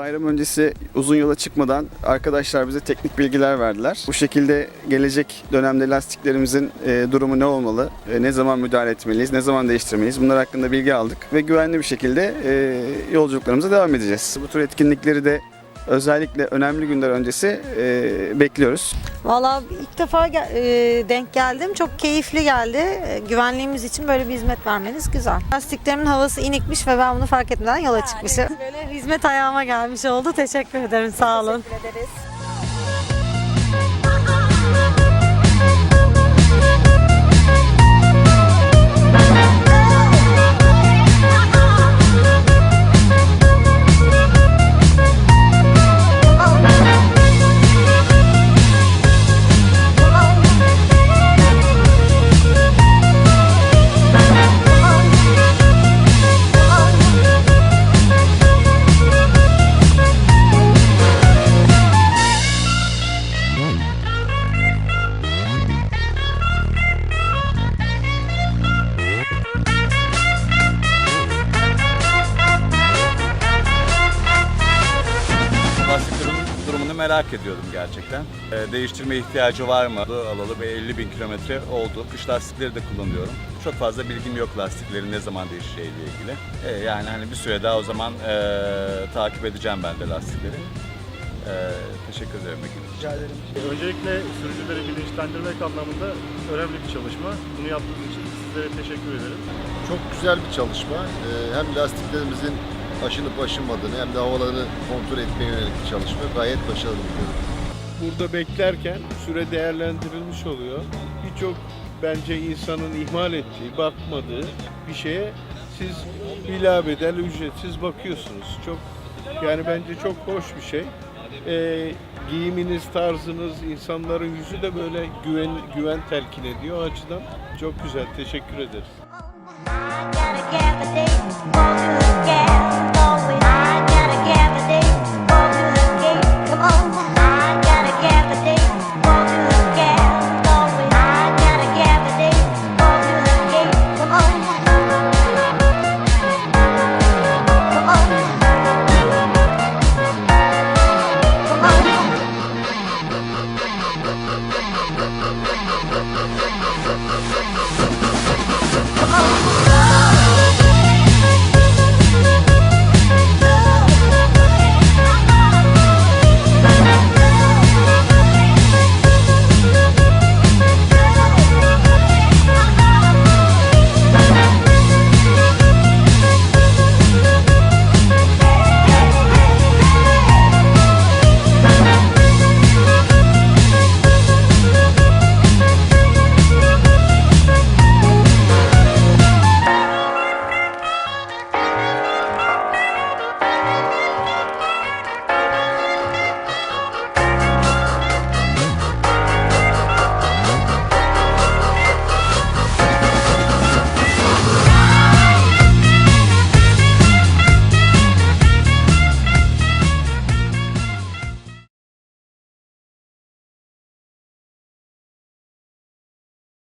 Bayram öncesi uzun yola çıkmadan arkadaşlar bize teknik bilgiler verdiler. Bu şekilde gelecek dönemde lastiklerimizin e, durumu ne olmalı, e, ne zaman müdahale etmeliyiz, ne zaman değiştirmeliyiz bunlar hakkında bilgi aldık ve güvenli bir şekilde e, yolculuklarımıza devam edeceğiz. Bu tür etkinlikleri de özellikle önemli günler öncesi e, bekliyoruz. Valla ilk defa gel- e, denk geldim. Çok keyifli geldi. E, güvenliğimiz için böyle bir hizmet vermeniz güzel. Lastiklerimin havası inikmiş ve ben bunu fark etmeden yola çıkmışım. Böyle hizmet ayağıma gelmiş oldu. Teşekkür ederim. Sağ olun. Lastiklerin merak ediyordum gerçekten. Ee, değiştirme ihtiyacı var mı? Alalı bir 50 bin kilometre oldu. Kış lastikleri de kullanıyorum. Çok fazla bilgim yok lastiklerin ne zaman değişeceğiyle ilgili. Ee, yani hani bir süre daha o zaman ee, takip edeceğim ben de lastikleri. Ee, teşekkür ederim. Rica ederim. Öncelikle sürücüleri bilinçlendirmek anlamında önemli bir çalışma. Bunu yaptığınız için sizlere teşekkür ederim. Çok güzel bir çalışma. Hem lastiklerimizin aşınıp aşınmadığını hem de havalarını kontrol etmeye yönelik bir çalışma. Gayet başarılı buluyorum. burada beklerken süre değerlendirilmiş oluyor. Birçok bence insanın ihmal ettiği, bakmadığı bir şeye siz bilabedel ücretsiz bakıyorsunuz. Çok yani bence çok hoş bir şey. Ee, giyiminiz, tarzınız, insanların yüzü de böyle güven güven telkin ediyor o açıdan. Çok güzel, teşekkür ederiz.